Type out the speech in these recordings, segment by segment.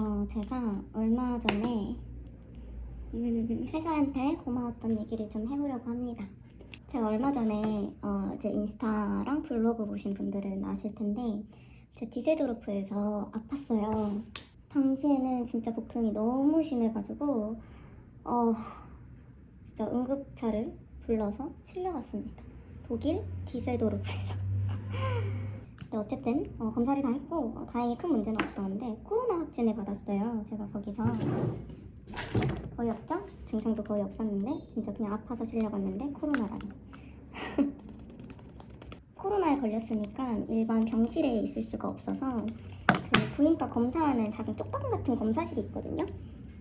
어, 제가 얼마 전에 음, 회사한테 고마웠던 얘기를 좀 해보려고 합니다. 제가 얼마 전에 어, 제 인스타랑 블로그 보신 분들은 아실 텐데 제 디세도르프에서 아팠어요. 당시에는 진짜 복통이 너무 심해가지고 어, 진짜 응급차를 불러서 실려갔습니다. 독일 디세도르프에서. 근데 어쨌든 어, 검사를 다 했고 어, 다행히 큰 문제는 없었는데 코로나 확진을 받았어요. 제가 거기서 거의 없죠? 증상도 거의 없었는데 진짜 그냥 아파서 실려갔는데 코로나라니. 코로나에 걸렸으니까 일반 병실에 있을 수가 없어서 그 부인과 검사하는 작은 쪽방 같은 검사실이 있거든요.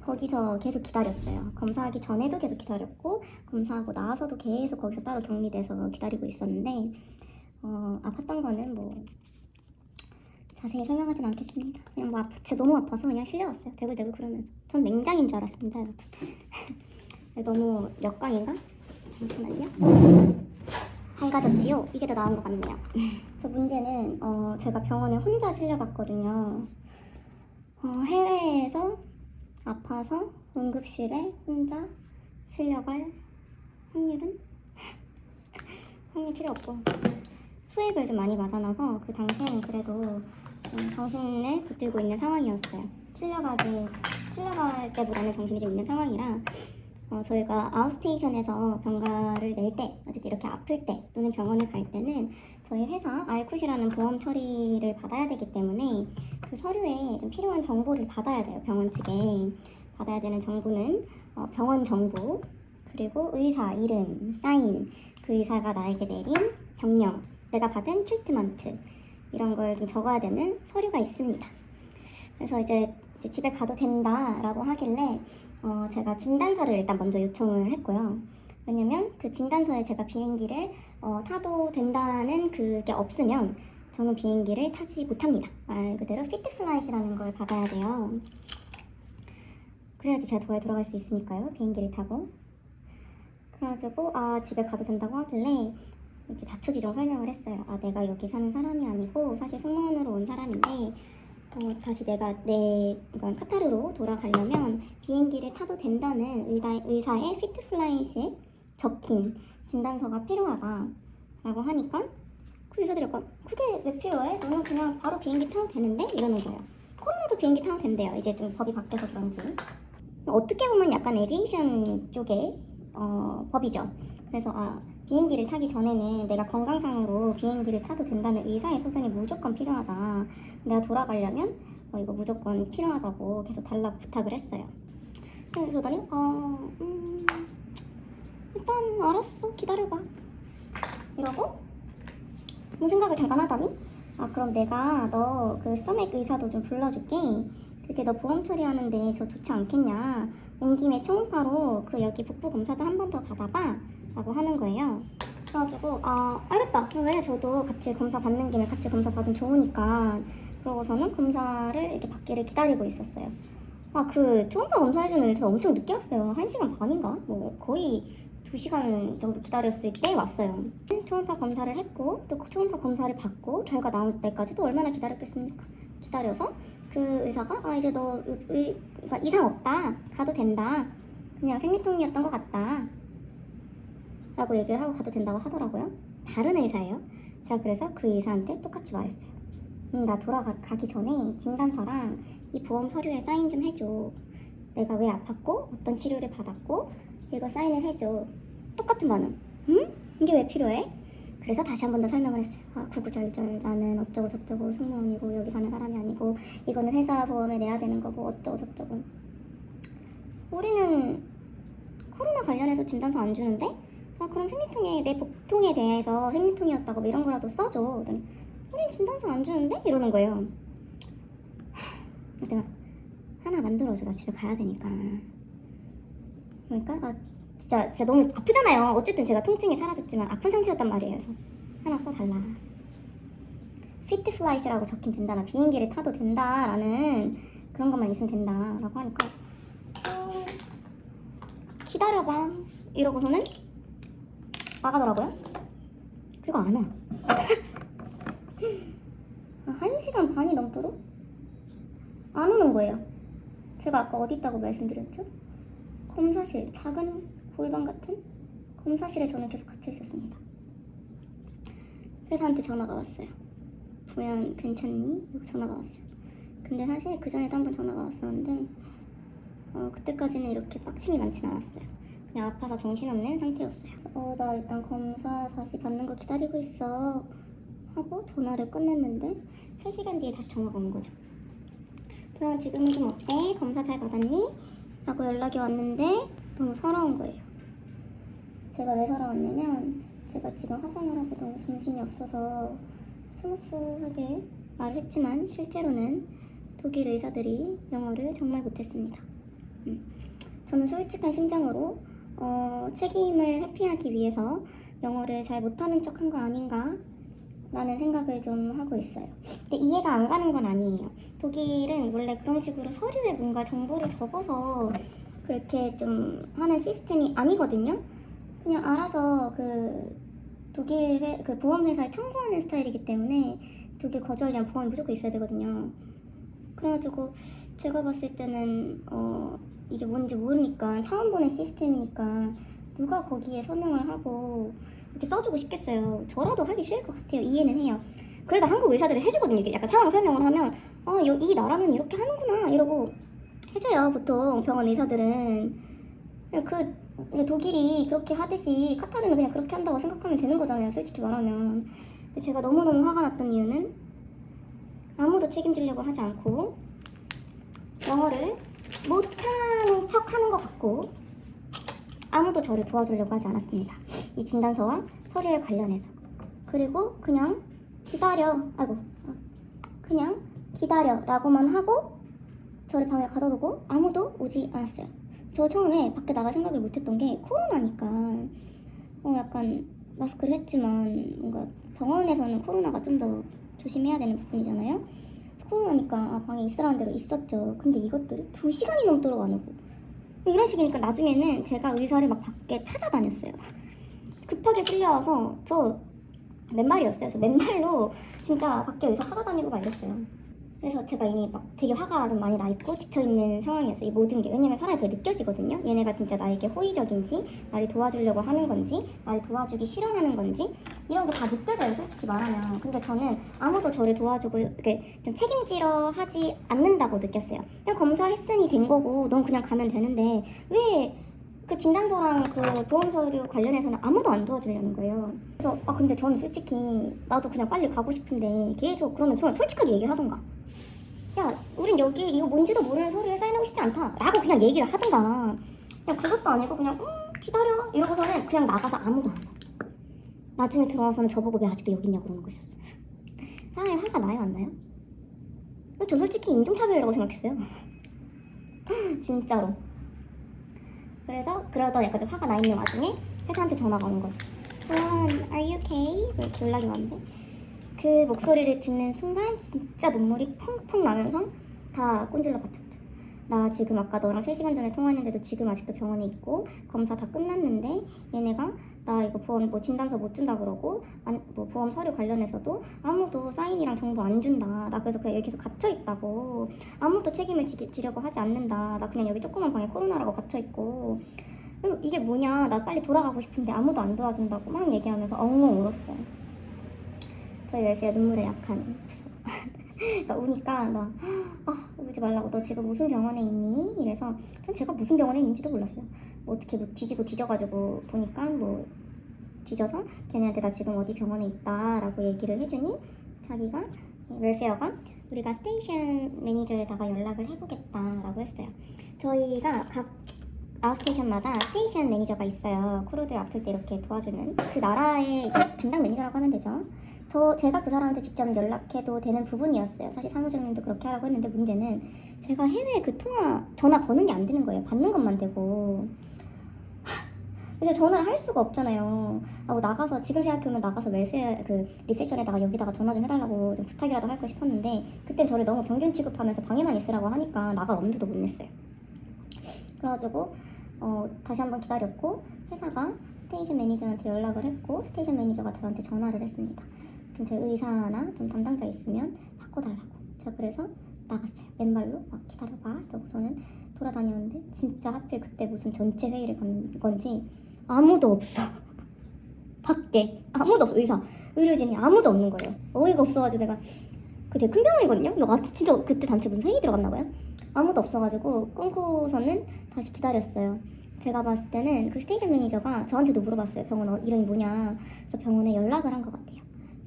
거기서 계속 기다렸어요. 검사하기 전에도 계속 기다렸고 검사하고 나와서도 계속 거기서 따로 격리돼서 기다리고 있었는데 어, 아팠던 거는 뭐 자세히 설명하진 않겠습니다. 그냥 뭐 아파, 진짜 너무 아파서 그냥 실려왔어요. 대굴대굴 그러면서. 전 맹장인 줄 알았습니다, 여러분. 너무 역광인가? 잠시만요. 밝아졌지요? 이게 더 나은 것 같네요. 그래서 문제는 어, 제가 병원에 혼자 실려갔거든요. 어, 해외에서 아파서 응급실에 혼자 실려갈 확률은? 확률 필요 없고 수액을 좀 많이 맞아놔서 그 당시에는 그래도 좀 정신을 붙들고 있는 상황이었어요. 실려가기 실려갈 때보다는 정신이 좀 있는 상황이라 어, 저희가 아웃스테이션에서 병가를 낼 때, 어쨌든 이렇게 아플 때 또는 병원에 갈 때는 저희 회사 알쿠시라는 보험 처리를 받아야 되기 때문에 그 서류에 좀 필요한 정보를 받아야 돼요. 병원 측에 받아야 되는 정보는 어, 병원 정보 그리고 의사 이름, 사인, 그 의사가 나에게 내린 병명, 내가 받은 트리트먼트 이런 걸 좀 적어야 되는 서류가 있습니다. 그래서 이제, 이제 집에 가도 된다라고 하길래 어, 제가 진단서를 일단 먼저 요청을 했고요. 왜냐면 그 진단서에 제가 비행기를 어, 타도 된다는 그게 없으면 저는 비행기를 타지 못합니다. 말 그대로 피트 플라잇이라는 걸 받아야 돼요. 그래야지 제가 도에 들어갈 수 있으니까요. 비행기를 타고. 그래가지고 아 집에 가도 된다고 하길래 이제 자초지종 설명을 했어요. 아 내가 여기 사는 사람이 아니고 사실 승무원으로 온 사람인데 어, 다시 내가 내 그러니까 카타르로 돌아가려면 비행기를 타도 된다는 의사, 의사의 피트 플라잇에 적힌 진단서가 필요하다라고 하니까 그 의사들이 약간 그게 왜 필요해? 너는 그냥 바로 비행기 타도 되는데? 이러는 거예요. 코로나도 비행기 타도 된대요. 이제 좀 법이 바뀌어서 그런지. 어떻게 보면 약간 에비에이션 쪽의 어, 법이죠. 그래서 아 비행기를 타기 전에는 내가 건강상으로 비행기를 타도 된다는 의사의 소견이 무조건 필요하다. 내가 돌아가려면 어, 이거 무조건 필요하다고 계속 달라고 부탁을 했어요. 네, 그러더니 어, 음, 일단 알았어. 기다려봐. 이러고 뭐 생각을 잠깐 하더니 아 그럼 내가 너 그 스토맥 의사도 좀 불러줄게. 그게 너 보험 처리하는데 저 좋지 않겠냐. 온 김에 초음파로 그 여기 복부 검사도 한 번 더 받아봐 라고 하는 거예요. 그래가지고 아 알겠다. 왜 저도 같이 검사 받는 김에 같이 검사 받으면 좋으니까. 그러고서는 검사를 이렇게 받기를 기다리고 있었어요. 아 그 초음파 검사해주는 의사 엄청 늦게 왔어요. 1시간 반인가? 뭐 거의 2시간 정도 기다렸을 때 왔어요. 초음파 검사를 했고 또 초음파 검사를 받고 결과 나올 때까지 또 얼마나 기다렸겠습니까? 기다려서 그 의사가 아 이제 너 의, 의, 그러니까 이상 없다. 가도 된다. 그냥 생리통이었던 것 같다 라고 얘기를 하고 가도 된다고 하더라고요 다른 의사예요 제가 그래서 그 의사한테 똑같이 말했어요 음, 나 돌아가기 전에 진단서랑 이 보험 서류에 사인 좀 해줘 내가 왜 아팠고 어떤 치료를 받았고 이거 사인을 해줘 똑같은 반응 응? 이게 왜 필요해? 그래서 다시 한 번 더 설명을 했어요. 아, 구구절절 나는 어쩌고 저쩌고 승무원이고 여기 사는 사람이 아니고 이거는 회사 보험에 내야 되는 거고 어쩌고 저쩌고. 우리는 코로나 관련해서 진단서 안 주는데? 아 그럼 생리통에 내 복통에 대해서 생리통이었다고 뭐 이런 거라도 써줘. 그러더니 우린 진단서 안 주는데? 이러는 거예요. 그래서 내가 하나 만들어줘. 나 집에 가야 되니까. 그러니까 아, 진짜 진짜 너무 아프잖아요. 어쨌든 제가 통증이 사라졌지만 아픈 상태였단 말이에요. 그래서 하나 써달라. 피트 플라이시라고 적힌 된다 나 비행기를 타도 된다라는 그런 것만 있으면 된다라고 하니까 어, 기다려봐 이러고서는 나가더라고요. 그리고 안 와. 아, 한 시간 반이 넘도록 안 오는 거예요. 제가 아까 어디 있다고 말씀드렸죠? 검사실, 작은 골방 같은 검사실에 저는 계속 갇혀 있었습니다. 회사한테 전화가 왔어요. 보현 괜찮니? 이렇게 전화가 왔어요. 근데 사실 그 전에도 한 번 전화가 왔었는데 어, 그때까지는 이렇게 빡침이 많진 않았어요. 그냥 아파서 정신없는 상태였어요. 어, 나 일단 검사 다시 받는 거 기다리고 있어. 하고 전화를 끝냈는데 3시간 뒤에 다시 전화가 온 거죠. 보현 지금은 좀 어때? 검사 잘 받았니? 라고 연락이 왔는데 너무 서러운 거예요. 제가 왜 서러웠냐면 제가 지금 화상을 하고 너무 정신이 없어서 스무스하게 말을 했지만 실제로는 독일 의사들이 영어를 정말 못했습니다. 음. 저는 솔직한 심정으로 어, 책임을 회피하기 위해서 영어를 잘 못하는 척 한 거 아닌가 라는 생각을 좀 하고 있어요. 근데 이해가 안 가는 건 아니에요. 독일은 원래 그런 식으로 서류에 뭔가 정보를 적어서 그렇게 좀 하는 시스템이 아니거든요. 그냥 알아서 그 독일 회, 그 보험회사에 청구하는 스타일이기 때문에 독일 거주하려면 보험이 무조건 있어야 되거든요. 그래가지고 제가 봤을 때는 어 이게 뭔지 모르니까 처음 보는 시스템이니까 누가 거기에 서명을 하고 이렇게 써주고 싶겠어요. 저라도 하기 싫을 것 같아요. 이해는 해요. 그래도 한국 의사들이 해주거든요. 이렇게 약간 상황 설명을 하면 어, 여- 이 나라는 이렇게 하는구나 이러고 해줘요. 보통 병원 의사들은 그 독일이 그렇게 하듯이 카타르는 그냥 그렇게 한다고 생각하면 되는 거잖아요. 솔직히 말하면. 근데 제가 너무너무 화가 났던 이유는 아무도 책임지려고 하지 않고 영어를 못하는 척 하는 것 같고 아무도 저를 도와주려고 하지 않았습니다. 이 진단서와 서류에 관련해서. 그리고 그냥 기다려. 아이고. 어. 그냥 기다려. 라고만 하고 저를 방에 가둬 두고 아무도 오지 않았어요. 저 처음에 밖에 나갈 생각을 못 했던 게 코로나니까 어 약간 마스크를 했지만 뭔가 병원에서는 코로나가 좀 더 조심해야 되는 부분이잖아요. 코로나니까 아, 방에 있으라는 대로 있었죠. 근데 이것들이 두 시간이 넘도록 안 오고 이런 식이니까 나중에는 제가 의사를 막 밖에 찾아다녔어요. 급하게 실려와서 저 맨발이었어요. 저 맨발로 진짜 밖에 의사 찾아다니고 막 이랬어요. 그래서 제가 이미 막 되게 화가 좀 많이 나 있고 지쳐 있는 상황이었어요. 이 모든 게 왜냐면 사람이 그게 느껴지거든요. 얘네가 진짜 나에게 호의적인지, 나를 도와주려고 하는 건지, 나를 도와주기 싫어하는 건지 이런 게다 느껴져요. 솔직히 말하면. 근데 저는 아무도 저를 도와주고 이렇게 좀 책임지러 하지 않는다고 느꼈어요. 그냥 검사했으니 된 거고, 넌 그냥 가면 되는데 왜 그 진단서랑 그 보험 서류 관련해서는 아무도 안 도와주려는 거예요. 그래서 아 근데 저는 솔직히 나도 그냥 빨리 가고 싶은데 계속 그러면 솔직하게 얘기를 하던가. 야, 우린 여기 이거 뭔지도 모르는 서류에 사인하고 싶지 않다. 라고 그냥 얘기를 하던가. 그냥 그것도 아니고 그냥 음 기다려 이러고서는 그냥 나가서 아무도 안 와. 나중에 들어와서는 저보고 왜 아직도 여기 있냐고 그러는 거 있었어. 사람이 화가 나요 안 나요? 저 솔직히 인종차별이라고 생각했어요. 진짜로. 그래서 그러다 약간 좀 화가 나 있는 와중에 회사한테 전화가 오는 거죠. 소원, are you okay? 이렇게 연락이 왔는데 그 목소리를 듣는 순간 진짜 눈물이 펑펑 나면서 다 꼰질러 받쳤죠. 나 지금 아까 너랑 3시간 전에 통화했는데도 지금 아직도 병원에 있고 검사 다 끝났는데 얘네가 나 이거 보험 뭐 진단서 못 준다 그러고 안, 뭐 보험 서류 관련해서도 아무도 사인이랑 정보 안 준다. 나 그래서 그냥 여기 계속 갇혀 있다고. 아무도 책임을 지, 지려고 하지 않는다. 나 그냥 여기 조그만 방에 코로나라고 갇혀 있고. 이게 뭐냐? 나 빨리 돌아가고 싶은데 아무도 안 도와준다고 막 얘기하면서 엉엉 울었어요. 저희 웰페어 눈물에 약한. 그러니까 우니까 막 아, 울지 말라고 너 지금 무슨 병원에 있니? 이래서 전 제가 무슨 병원에 있는지도 몰랐어요. 뭐 어떻게 뭐 뒤지고 뒤져가지고 보니까 뭐 뒤져서 걔네한테 나 지금 어디 병원에 있다라고 얘기를 해주니 자기가 웰페어가 우리가 스테이션 매니저에다가 연락을 해보겠다라고 했어요. 저희가 각 아웃스테이션마다 스테이션 매니저가 있어요. 크루드 아플 때 이렇게 도와주는 그 나라의 이제 담당 매니저라고 하면 되죠. 저 제가 그 사람한테 직접 연락해도 되는 부분이었어요. 사실 사무장님도 그렇게 하라고 했는데 문제는 제가 해외 그 통화 전화 거는 게 안 되는 거예요. 받는 것만 되고. 이제 전화를 할 수가 없잖아요. 하고 나가서 지금 생각해보면 나가서 웰페어 그 리셉션에다가 여기다가 전화 좀 해달라고 좀 부탁이라도 할거 싶었는데 그땐 저를 너무 병균 취급하면서 방에만 있으라고 하니까 나갈 엄두도 못 냈어요. 그래가지고 어, 다시 한번 기다렸고 회사가 스테이션 매니저한테 연락을 했고 스테이션 매니저가 저한테 전화를 했습니다. 그럼 제 의사나 좀 담당자 있으면 바꿔달라고. 제가 그래서 나갔어요. 맨발로 막 기다려봐. 이러고서는 돌아다녔는데 진짜 하필 그때 무슨 전체 회의를 간 건지 아무도 없어. 밖에 아무도 없어. 의사 의료진이 아무도 없는 거예요. 어이가 없어가지고 내가 그 되게 큰 병원이거든요? 너 아, 진짜 그때 단체 무슨 회의 들어갔나 봐요? 아무도 없어가지고 끊고서는 다시 기다렸어요. 제가 봤을 때는 그 스테이션 매니저가 저한테도 물어봤어요. 병원 어, 이름이 뭐냐. 그래서 병원에 연락을 한 것 같아요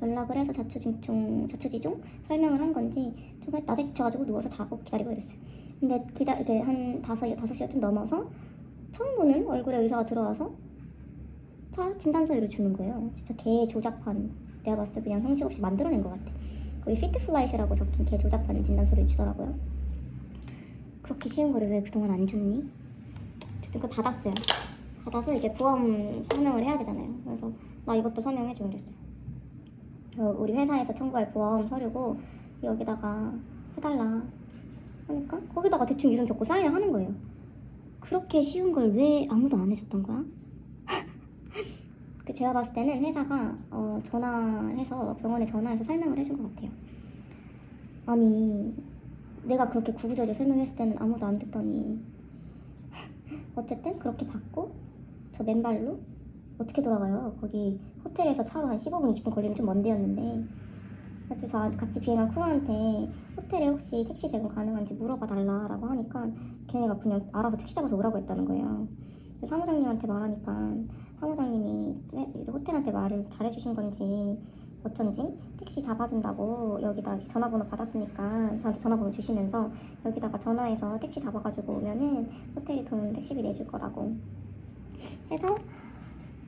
연락을 해서 자초지종 자초지종 설명을 한 건지 정말 낮에 지쳐가지고 누워서 자고 기다리고 이랬어요 근데 기다 이게 한 다섯 다섯 시가 좀 넘어서 처음 보는 얼굴에 의사가 들어와서 자 진단서를 주는 거예요. 진짜 개 조잡한 내가 봤을 때 그냥 형식 없이 만들어낸 것 같아. 거기 피트플라이시라고 적힌 개 조잡한 진단서를 주더라고요. 그렇게 쉬운 거를 왜 그동안 안 줬니? 어쨌든 그걸 받았어요. 받아서 이제 보험 설명을 해야 되잖아요. 그래서 나 이것도 설명해줘 그랬어요. 그 우리 회사에서 청구할 보험 서류고 여기다가 해달라 하니까 거기다가 대충 이름 적고 사인을 하는 거예요. 그렇게 쉬운 걸 왜 아무도 안 해줬던 거야? 그 제가 봤을 때는 회사가 어, 전화해서 병원에 전화해서 설명을 해준 것 같아요. 아니 내가 그렇게 구구절절 설명했을 때는 아무도 안 듣더니 어쨌든 그렇게 받고 저 맨발로 어떻게 돌아가요? 거기 호텔에서 차로 한 15분 20분 걸리면 좀 먼 데였는데 그래서 저 같이 비행한 크루한테 호텔에 혹시 택시 제공 가능한지 물어봐 달라라고 하니까 걔네가 그냥 알아서 택시 잡아서 오라고 했다는 거예요. 사무장님한테 말하니까 사무장님이 호텔한테 말을 잘해주신 건지 어쩐지 택시 잡아준다고 여기다 전화번호 받았으니까 저한테 전화번호 주시면서 여기다가 전화해서 택시 잡아가지고 오면은 호텔이 돈 택시비 내줄 거라고 해서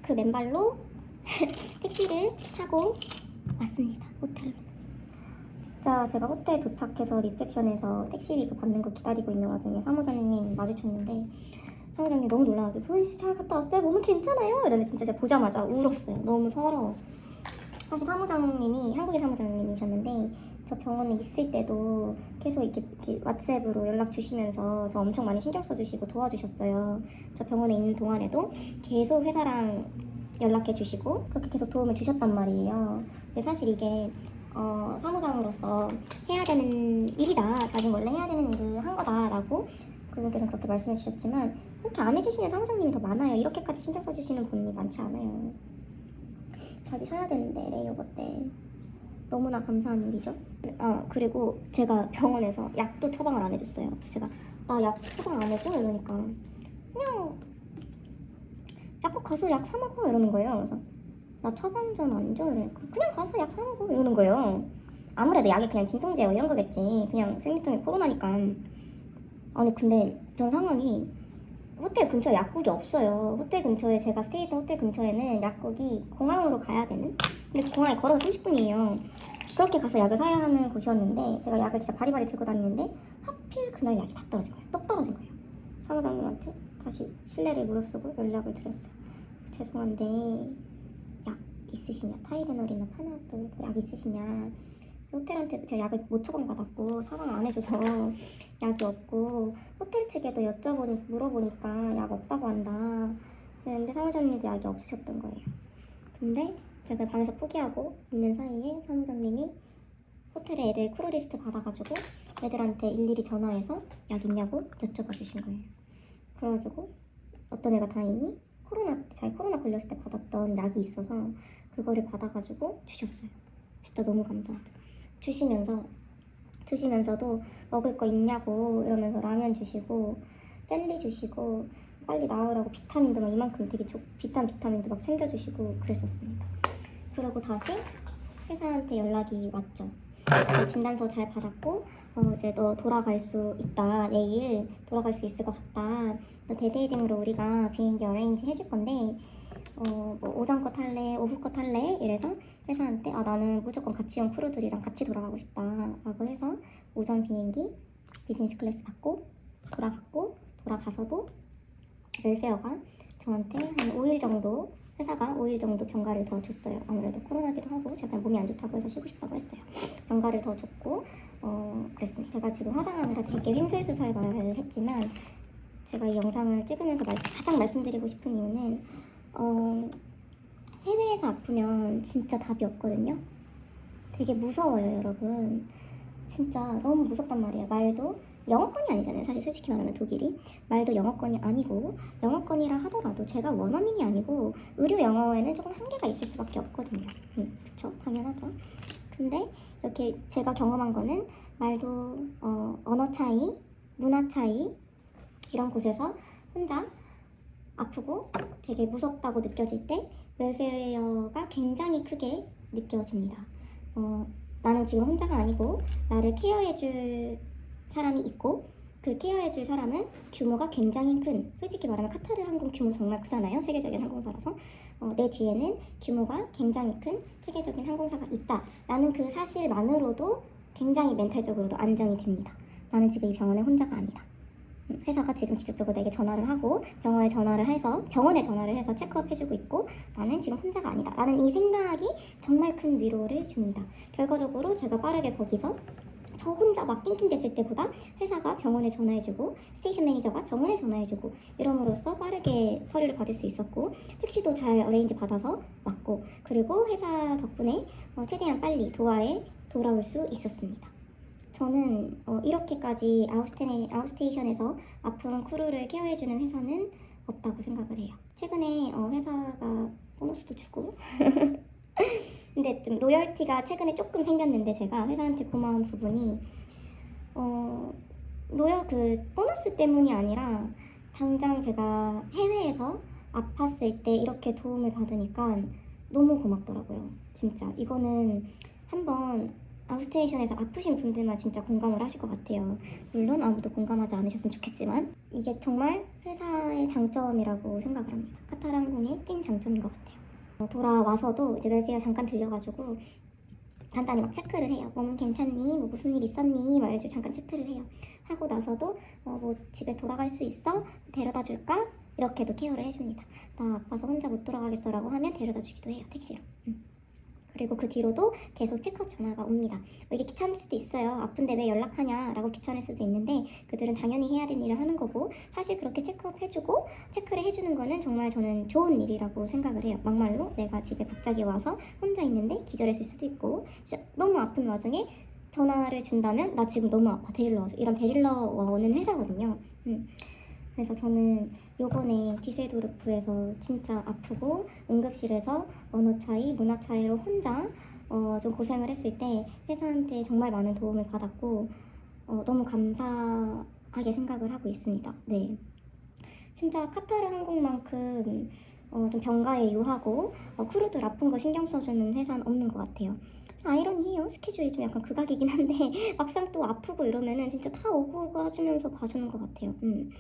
그 맨발로 택시를 타고 왔습니다 호텔로 진짜 제가 호텔 도착해서 리셉션에서 택시비 그 받는 거 기다리고 있는 와중에 사무장님 마주쳤는데 사무장님 너무 놀라가지고 효인 씨잘 갔다 왔어요? 몸은 괜찮아요? 이러는데 진짜 제가 보자마자 울었어요. 너무 서러워서. 사실 사무장님이 한국의 사무장님이셨는데 저 병원에 있을 때도 계속 이렇게, 이렇게 왓츠앱으로 연락 주시면서 저 엄청 많이 신경 써주시고 도와주셨어요. 저 병원에 있는 동안에도 계속 회사랑 연락해 주시고 그렇게 계속 도움을 주셨단 말이에요. 근데 사실 이게 어, 사무장으로서 해야 되는 일이다. 자기 원래 해야 되는 일을 한 거다라고 그분께서 그렇게 말씀해 주셨지만 그렇게 안 해주시는 사무장님이 더 많아요. 이렇게까지 신경 써주시는 분이 많지 않아요. 자기 쉬어야 되는데 레이오버 때 너무나 감사한 일이죠. 아 그리고 제가 병원에서 약도 처방을 안 해줬어요. 제가 나 약 처방 안 해줘 이러니까 그냥 약국 가서 약 사 먹어 이러는 거예요. 그래서 나 처방전 안 줘 이러니까 그냥 가서 약 사 먹어 이러는 거예요. 아무래도 약이 그냥 진통제 뭐 이런 거겠지. 그냥 생리통에 코로나니까. 아니 근데 전 상황이 호텔 근처에 약국이 없어요. 호텔 근처에 제가 스테이던 호텔 근처에는 약국이 공항으로 가야 되는. 근데 공항에 걸어서 30분이에요. 그렇게 가서 약을 사야 하는 곳이었는데 제가 약을 진짜 바리바리 들고 다니는데 하필 그날 약이 다 떨어진 거예요. 똑 떨어진 거예요. 사무장님한테 다시 신뢰를 무릅쓰고 연락을 드렸어요. 죄송한데 약 있으시냐? 타이레놀이나 파나돌 약 있으시냐? 호텔한테도 제가 약을 못 처방 받았고 처방 안 해줘서 약이 없고 호텔 측에도 여쭤보니 물어보니까 약 없다고 한다. 그런데 사무장님도 약이 없으셨던 거예요. 근데 제가 방에서 포기하고 있는 사이에 사무장님이 호텔에 애들 크루 리스트 받아가지고 애들한테 일일이 전화해서 약 있냐고 여쭤봐 주신 거예요. 그래가지고 어떤 애가 다행히 코로나 자기 코로나 걸렸을 때 받았던 약이 있어서 그거를 받아가지고 주셨어요. 진짜 너무 감사하죠. 주시면서 주시면서도 먹을 거 있냐고 이러면서 라면 주시고 젤리 주시고 빨리 나으라고 비타민도 막 이만큼 되게 조, 비싼 비타민도 막 챙겨주시고 그랬었습니다. 그러고 다시 회사한테 연락이 왔죠. 어, 진단서 잘 받았고 어, 이제 너 돌아갈 수 있다 내일 돌아갈 수 있을 것 같다 너 데데이딩으로 우리가 비행기 어레인지 해줄 건데 어, 뭐 오전 거 탈래 오후 거 탈래 이래서 회사한테 아 나는 무조건 같이 온 크루들이랑 같이 돌아가고 싶다 라고 해서 오전 비행기 비즈니스 클래스 받고 돌아갔고 돌아가서도 웰페어가 저한테 한 5일 정도 회사가 5일 정도 병가를 더 줬어요. 아무래도 코로나기도 하고 제가 몸이 안 좋다고 해서 쉬고 싶다고 했어요. 병가를 더 줬고 어 그랬습니다. 제가 지금 화장하느라 되게 횡설수설 말을 했지만 제가 이 영상을 찍으면서 말씀- 가장 말씀드리고 싶은 이유는 어 해외에서 아프면 진짜 답이 없거든요. 되게 무서워요, 여러분. 진짜 너무 무섭단 말이에요. 말도 영어권이 아니잖아요. 사실 솔직히 말하면 독일이 말도 영어권이 아니고 영어권이라 하더라도 제가 원어민이 아니고 의료 영어에는 조금 한계가 있을 수밖에 없거든요. 음, 그쵸? 당연하죠. 근데 이렇게 제가 경험한 거는 말도 어, 언어 차이, 문화 차이 이런 곳에서 혼자 아프고 되게 무섭다고 느껴질 때 웰페어가 굉장히 크게 느껴집니다. 어, 나는 지금 혼자가 아니고 나를 케어해줄 사람이 있고 그 케어해줄 사람은 규모가 굉장히 큰 솔직히 말하면 카타르 항공 규모 정말 크잖아요 세계적인 항공사라서. 어, 내 뒤에는 규모가 굉장히 큰 세계적인 항공사가 있다라는 그 사실만으로도 굉장히 멘탈적으로도 안정이 됩니다. 나는 지금 이 병원에 혼자가 아니다. 음, 회사가 지금 기습적으로 내게 전화를 하고 병원에 전화를 해서 병원에 전화를 해서 체크업 해주고 있고 나는 지금 혼자가 아니다 라는 이 생각이 정말 큰 위로를 줍니다 결과적으로 제가 빠르게 거기서 저 혼자 막 낑낑댔을 때보다 회사가 병원에 전화해주고 스테이션 매니저가 병원에 전화해주고 이럼으로써 빠르게 서류를 받을 수 있었고 택시도 잘 어레인지 받아서 왔고 그리고 회사 덕분에 어, 최대한 빨리 도하에 돌아올 수 있었습니다. 저는 어, 이렇게까지 아웃스테이, 아웃스테이션에서 아픈 크루를 케어해주는 회사는 없다고 생각을 해요. 최근에 어, 회사가 보너스도 주고 근데 좀 로열티가 최근에 조금 생겼는데 제가 회사한테 고마운 부분이 어 로열 그 보너스 때문이 아니라 당장 제가 해외에서 아팠을 때 이렇게 도움을 받으니까 너무 고맙더라고요. 진짜 이거는 한번 아웃스테이션에서 아프신 분들만 진짜 공감을 하실 것 같아요. 물론 아무도 공감하지 않으셨으면 좋겠지만 이게 정말 회사의 장점이라고 생각을 합니다. 카타르 항공의 찐 장점인 것 같아요. 어, 돌아와서도 이제 웰피가 잠깐 들려가지고 간단히 막 체크를 해요. 몸은 괜찮니? 뭐 무슨 일 있었니? 막 이렇게 잠깐 체크를 해요. 하고 나서도 어, 뭐 집에 돌아갈 수 있어? 데려다 줄까? 이렇게도 케어를 해줍니다. 나 아파서 혼자 못 돌아가겠어라고 하면 데려다 주기도 해요. 택시로. 음. 그리고 그 뒤로도 계속 체크업 전화가 옵니다. 뭐 이게 귀찮을 수도 있어요. 아픈데 왜 연락하냐라고 귀찮을 수도 있는데 그들은 당연히 해야 되는 일을 하는 거고 사실 그렇게 체크업 해주고 체크를 해주는 거는 정말 저는 좋은 일이라고 생각을 해요. 막말로 내가 집에 갑자기 와서 혼자 있는데 기절했을 수도 있고 진짜 너무 아픈 와중에 전화를 준다면 나 지금 너무 아파 데릴러 와줘 이런 데릴러 오는 회사거든요. 음. 그래서 저는 요번에 디세도르프에서 진짜 아프고 응급실에서 언어 차이, 문화 차이로 혼자 어, 좀 고생을 했을 때 회사한테 정말 많은 도움을 받았고 어, 너무 감사하게 생각을 하고 있습니다. 네. 진짜 카타르 항공만큼 어, 좀 병가에 유하고 어, 크루들 아픈 거 신경 써주는 회사는 없는 것 같아요. 아이러니해요. 스케줄이 좀 약간 극악이긴 한데 막상 또 아프고 이러면은 진짜 다 오고 오고 해주면서 봐주는 것 같아요. 음.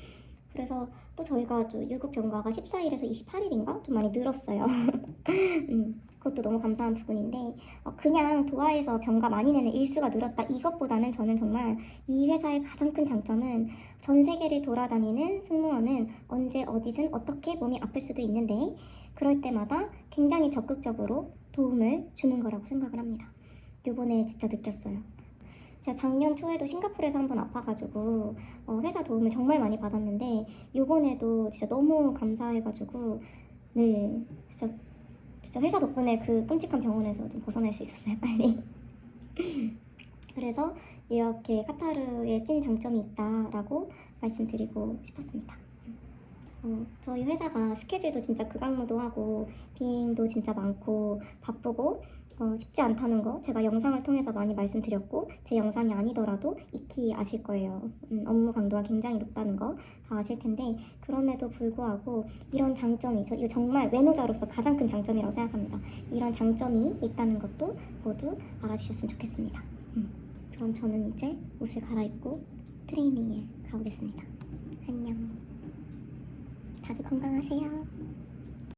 그래서 또 저희가 또 유급 병가가 14일에서 28일인가 좀 많이 늘었어요. 음, 그것도 너무 감사한 부분인데 어, 그냥 도하에서 병가 많이 내는 일수가 늘었다 이것보다는 저는 정말 이 회사의 가장 큰 장점은 전 세계를 돌아다니는 승무원은 언제 어디든 어떻게 몸이 아플 수도 있는데 그럴 때마다 굉장히 적극적으로 도움을 주는 거라고 생각을 합니다. 요번에 진짜 느꼈어요. 제가 작년 초에도 싱가포르에서 한번 아파가지고 어, 회사 도움을 정말 많이 받았는데 요번에도 진짜 너무 감사해가지고 네 진짜 진짜 회사 덕분에 그 끔찍한 병원에서 좀 벗어날 수 있었어요 빨리. 그래서 이렇게 카타르의 찐 장점이 있다라고 말씀드리고 싶었습니다. 어, 저희 회사가 스케줄도 진짜 극악무도하고 비행도 진짜 많고 바쁘고 어, 쉽지 않다는 거 제가 영상을 통해서 많이 말씀드렸고 제 영상이 아니더라도 익히 아실 거예요. 음, 업무 강도가 굉장히 높다는 거 다 아실 텐데 그럼에도 불구하고 이런 장점이 저 이거 정말 외노자로서 가장 큰 장점이라고 생각합니다. 이런 장점이 있다는 것도 모두 알아주셨으면 좋겠습니다. 음, 그럼 저는 이제 옷을 갈아입고 트레이닝에 가보겠습니다. 안녕. 다들 건강하세요.